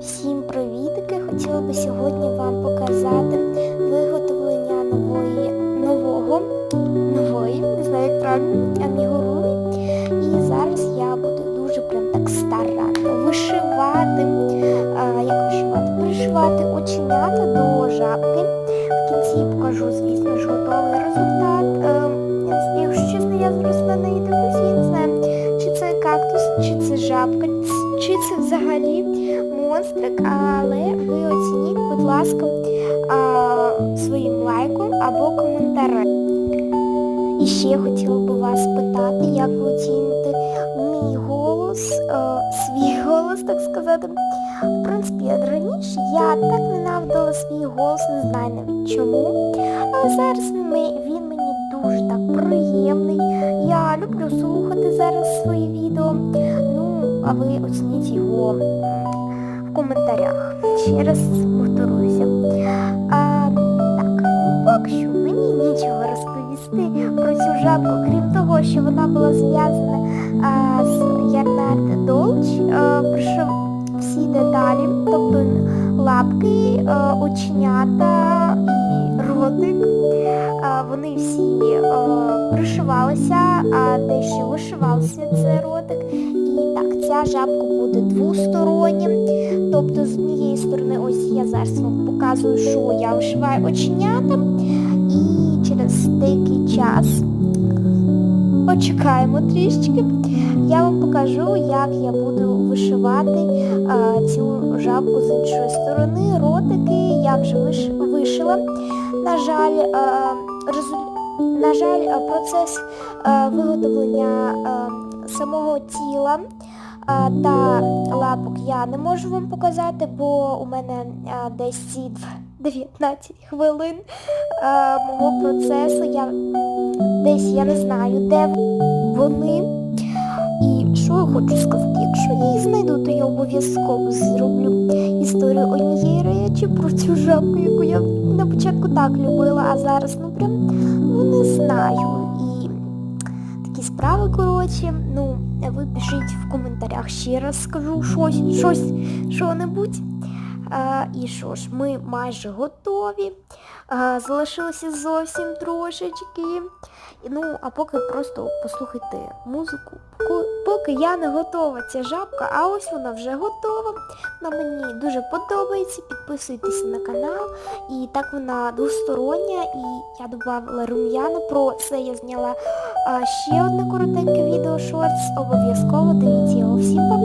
Всім привітки! Хотіла би сьогодні вам показати виготовлення нової, нового, нової, не знаю як правильно, амігурумі. І зараз я буду дуже прям так старанно вишивати, а, як вишивати, пришивати оченята до жабки. В кінці покажу, звісно ж, готовий результат. Ем, якщо чесно, я зараз на неї дивлюся, я не знаю, чи це кактус, чи це жабка, чи це взагалі монстрик, але ви оцініть, будь ласка, своїм лайком або коментарем. І ще хотіла би вас питати, як ви оціните мій голос, свій голос, так сказати. В принципі, раніше я так ненавидила свій голос, не знаю навіть чому. Але зараз він мені дуже так приємний. Я люблю слухати зараз свої відео. Ви оцініть його в коментарях. Ще раз повторюся. А, так, поки що мені нічого розповісти про цю жабку, крім того, що вона була зв'язана з Ярнард Долч, пришив всі деталі, тобто лапки, оченята і ротик. Вони всі пришивалися, а дещо вишивався цей ротик. Ця жабка буде двостороннім. Тобто з однієї сторони, ось я зараз вам показую, що я вишиваю оченята. І через деякий час почекаємо трішечки. Я вам покажу, як я буду вишивати а, цю жабку з іншої сторони, ротики, я вже виш... вишила. На жаль, а, резуль... на жаль, процес а, виготовлення самого тіла а, та лапок я не можу вам показати, бо у мене а, десь ці 19 хвилин а, мого процесу. Я десь я не знаю, де вони. І що я хочу сказати, якщо я їх знайду, то я обов'язково зроблю історію однієї речі про цю жабку, яку я на початку так любила, а зараз ну прям ну не знаю. Справи, коротше, ну, ви пишіть в коментарях ще раз скажу щось, щось, що-небудь. А, і що ж, ми майже готові. Залишилося зовсім трошечки. Ну, а поки просто послухайте музику. Поки, я не готова ця жабка, а ось вона вже готова. Вона мені дуже подобається. Підписуйтесь на канал. І так вона двостороння. І я додавала рум'яна. Про це я зняла ще одне коротеньке відео шортс. Обов'язково дивіться його. Всім па-па!